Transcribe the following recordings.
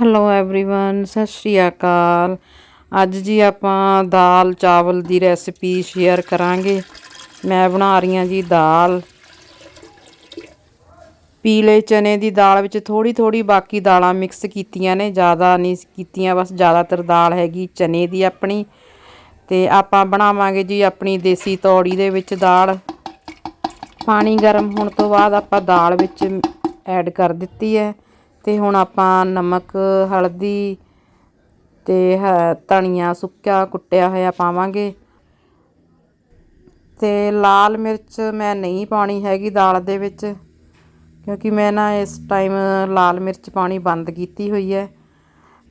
Hello everyone ਸਤਿ ਸ਼੍ਰੀ ਅਕਾਲ ਅੱਜ ਜੀ ਆਪਾਂ ਦਾਲ ਚਾਵਲ ਦੀ ਰੈਸਿਪੀ ਸ਼ੇਅਰ ਕਰਾਂਗੇ ਮੈਂ ਬਣਾ ਰਹੀ ਹਾਂ ਜੀ ਦਾਲ ਪੀਲੇ ਚਨੇ ਦੀ ਦਾਲ ਵਿੱਚ ਥੋੜੀ ਥੋੜੀ ਬਾਕੀ ਦਾਲਾਂ ਮਿਕਸ ਕੀਤੀਆਂ ਨੇ ਜ਼ਿਆਦਾ ਨਹੀਂ ਕੀਤੀਆਂ ਬਸ ਜ਼ਿਆਦਾਤਰ ਦਾਲ ਹੈਗੀ ਚਨੇ ਦੀ ਆਪਣੀ ਤੇ ਆਪਾਂ ਬਣਾਵਾਂਗੇ ਜੀ ਆਪਣੀ ਦੇਸੀ ਤੌੜੀ ਦੇ ਵਿੱਚ ਦਾਲ ਪਾਣੀ ਗਰਮ ਹੋਣ ਤੋਂ ਬਾਅਦ ਆਪਾਂ ਦਾਲ ਵਿੱਚ ਐਡ ਕਰ ਦਿੱਤੀ ਹੈ ਤੇ ਹੁਣ ਆਪਾਂ ਨਮਕ, ਹਲਦੀ ਤੇ ਧਨੀਆ ਸੁੱਕਾ ਕੁੱਟਿਆ ਹੋਇਆ ਪਾਵਾਂਗੇ। ਤੇ ਲਾਲ ਮਿਰਚ ਮੈਂ ਨਹੀਂ ਪਾਣੀ ਹੈਗੀ ਦਾਲ ਦੇ ਵਿੱਚ, ਕਿਉਂਕਿ ਮੈਂ ਨਾ ਇਸ ਟਾਈਮ ਲਾਲ ਮਿਰਚ ਪਾਣੀ ਬੰਦ ਕੀਤੀ ਹੋਈ ਹੈ।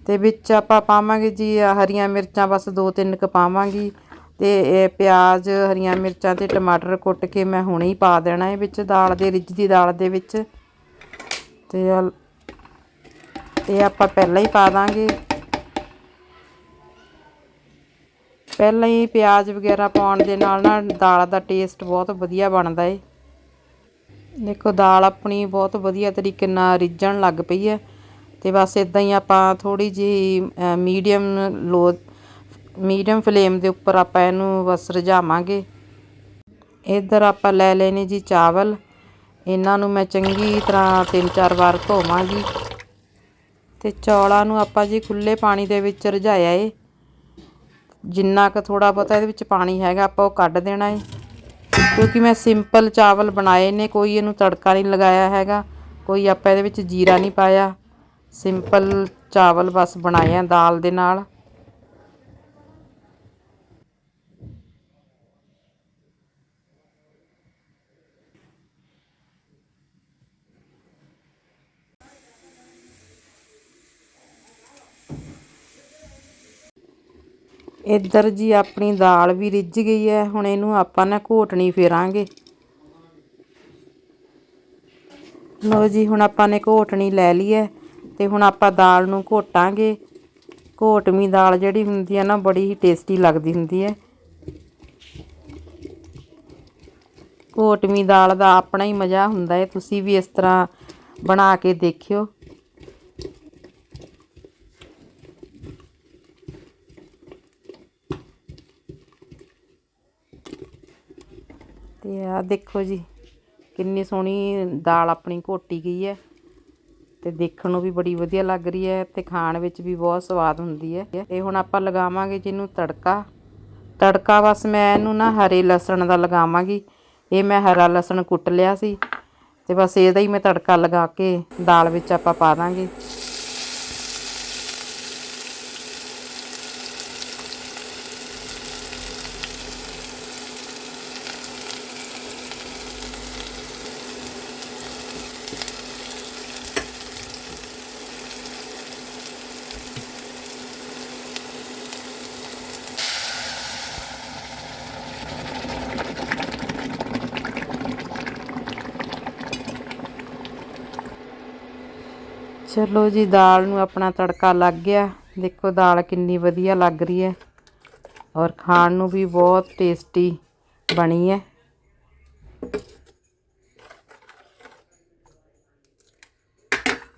ਤੇ ਵਿੱਚ ਆਪਾਂ ਪਾਵਾਂਗੇ ਜੀ, ਹਰੀਆਂ ਮਿਰਚਾਂ ਬਸ ਦੋ ਤਿੰਨ ਕ ਪਾਵਾਂਗੀ ਤੇ ਇਹ ਪਿਆਜ਼, ਹਰੀਆਂ ਮਿਰਚਾਂ ਤੇ ਟਮਾਟਰ ਕੁੱਟ ਕੇ ਮੈਂ ਹੁਣੇ ਹੀ ਪਾ ਦੇਣਾ ਹੈ ਵਿੱਚ ਦਾਲ ਦੇ ਰਿੱਝਦੀ ਦਾਲ ਦੇ ਵਿੱਚ। ਤੇ ਇਹ ਆਪਾਂ ਪਹਿਲਾਂ ਹੀ ਪਾ ਦਾਂਗੇ। ਪਹਿਲਾਂ ਹੀ ਪਿਆਜ਼ ਵਗੈਰਾ ਪਾਉਣ ਦੇ ਨਾਲ ਨਾ ਦਾਲ ਦਾ ਟੇਸਟ ਬਹੁਤ ਵਧੀਆ ਬਣਦਾ ਏ। ਦੇਖੋ, ਦਾਲ ਆਪਣੀ ਬਹੁਤ ਵਧੀਆ ਤਰੀਕੇ ਨਾਲ ਰਿੱਝਣ ਲੱਗ ਪਈ ਹੈ। ਤੇ ਬਸ ਇਦਾਂ ਹੀ ਆਪਾਂ ਥੋੜੀ ਜਿਹੀ ਮੀਡੀਅਮ ਲੋ ਮੀਡੀਅਮ ਫਲੇਮ ਦੇ ਉੱਪਰ ਆਪਾਂ ਇਹਨੂੰ ਬਸ ਰਝਾਵਾਂਗੇ ਇੱਧਰ ਆਪਾਂ ਲੈ ਲੈਨੇ ਜੀ ਚਾਵਲ। ਇਹਨਾਂ ਨੂੰ ਮੈਂ ਚੰਗੀ ਤਰ੍ਹਾਂ ਤਿੰਨ ਚਾਰ ਵਾਰ ਧੋਵਾਂਗੀ। ਤੇ ਚੌਲਾਂ ਨੂੰ ਆਪਾਂ ਜੀ ਖੁੱਲੇ ਪਾਣੀ ਦੇ ਵਿੱਚ ਰਝਾਇਆ ਏ। ਜਿੰਨਾ ਕੁ ਥੋੜਾ ਬਹੁਤਾ ਇਹਦੇ ਵਿੱਚ ਪਾਣੀ ਹੈਗਾ, ਆਪਾਂ ਉਹ ਕੱਢ ਦੇਣਾ ਏ। ਕਿਉਂਕਿ ਮੈਂ ਸਿੰਪਲ ਚਾਵਲ ਬਣਾਏ ਨੇ, ਕੋਈ ਇਹਨੂੰ ਤੜਕਾ ਨਹੀਂ ਲਗਾਇਆ ਹੈਗਾ, ਕੋਈ ਆਪਾਂ ਇਹਦੇ ਵਿੱਚ ਜੀਰਾ ਨਹੀਂ ਪਾਇਆ। ਸਿੰਪਲ ਚਾਵਲ ਬਸ ਬਣਾਏ ਆ ਦਾਲ ਦੇ ਨਾਲ। ਇੱਧਰ ਜੀ ਆਪਣੀ ਦਾਲ ਵੀ ਰਿੱਝ ਗਈ ਹੈ ਹੁਣ ਇਹਨੂੰ ਆਪਾਂ ਨਾ ਘੋਟਣੀ ਫੇਰਾਂਗੇ। ਲੋ ਜੀ, ਹੁਣ ਆਪਾਂ ਨੇ ਘੋਟਣੀ ਲੈ ਲਈ ਹੈ ਤੇ ਹੁਣ ਆਪਾਂ ਦਾਲ ਨੂੰ ਘੋਟਾਂਗੇ। ਘੋਟਵੀਂ ਦਾਲ ਜਿਹੜੀ ਹੁੰਦੀ ਹੈ ਨਾ, ਬੜੀ ਹੀ ਟੇਸਟੀ ਲੱਗਦੀ ਹੁੰਦੀ ਹੈ ਘੋਟਵੀਂ ਦਾਲ ਦਾ ਆਪਣਾ ਹੀ ਮਜ਼ਾ ਹੁੰਦਾ ਹੈ ਤੁਸੀਂ ਵੀ ਇਸ ਤਰ੍ਹਾਂ ਬਣਾ ਕੇ ਦੇਖਿਓ। ਤੇ ਆ ਦੇਖੋ ਜੀ, ਕਿੰਨੀ ਸੋਹਣੀ ਦਾਲ ਆਪਣੀ ਘੋਟੀ ਗਈ ਹੈ ਤੇ ਦੇਖਣ ਨੂੰ ਵੀ ਬੜੀ ਵਧੀਆ ਲੱਗ ਰਹੀ ਹੈ ਤੇ ਖਾਣ ਵਿੱਚ ਵੀ ਬਹੁਤ ਸਵਾਦ ਹੁੰਦੀ ਹੈ। ਇਹ ਹੁਣ ਆਪਾਂ ਲਗਾਵਾਂਗੇ ਜਿਹਨੂੰ ਤੜਕਾ। ਤੜਕਾ ਬਸ ਮੈਂ ਇਹਨੂੰ ਨਾ ਹਰੇ ਲਸਣ ਦਾ ਲਗਾਵਾਂਗੀ। ਇਹ ਮੈਂ ਹਰਾ ਲਸਣ ਕੁੱਟ ਲਿਆ ਸੀ ਤੇ ਬਸ ਇਹਦਾ ਹੀ ਮੈਂ ਤੜਕਾ ਲਗਾ ਕੇ ਦਾਲ ਵਿੱਚ ਆਪਾਂ ਪਾ ਦਾਂਗੇ। ਚਲੋ ਜੀ, ਦਾਲ ਨੂੰ ਆਪਣਾ ਤੜਕਾ ਲੱਗ ਗਿਆ। ਦੇਖੋ ਦਾਲ ਕਿੰਨੀ ਵਧੀਆ ਲੱਗ ਰਹੀ ਹੈ। ਔਰ ਖਾਣ ਨੂੰ ਵੀ ਬਹੁਤ ਟੇਸਟੀ ਬਣੀ ਹੈ।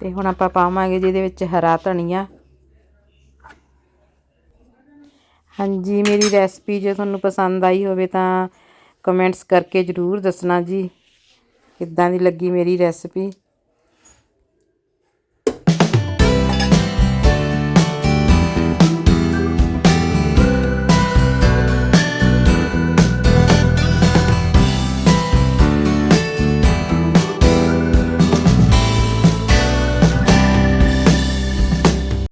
ਤੇ ਹੁਣ ਆਪਾਂ ਪਾਵਾਂਗੇ ਜਿਹਦੇ ਵਿੱਚ ਹਰਾ ਧਨੀਆ। ਹਾਂਜੀ, ਮੇਰੀ ਰੈਸਪੀ ਜੇ ਤੁਹਾਨੂੰ ਪਸੰਦ ਆਈ ਹੋਵੇ ਤਾਂ ਕਮੈਂਟਸ ਕਰਕੇ ਜ਼ਰੂਰ ਦੱਸਣਾ ਜੀ। ਕਿੱਦਾਂ ਦੀ ਲੱਗੀ ਮੇਰੀ ਰੈਸਪੀ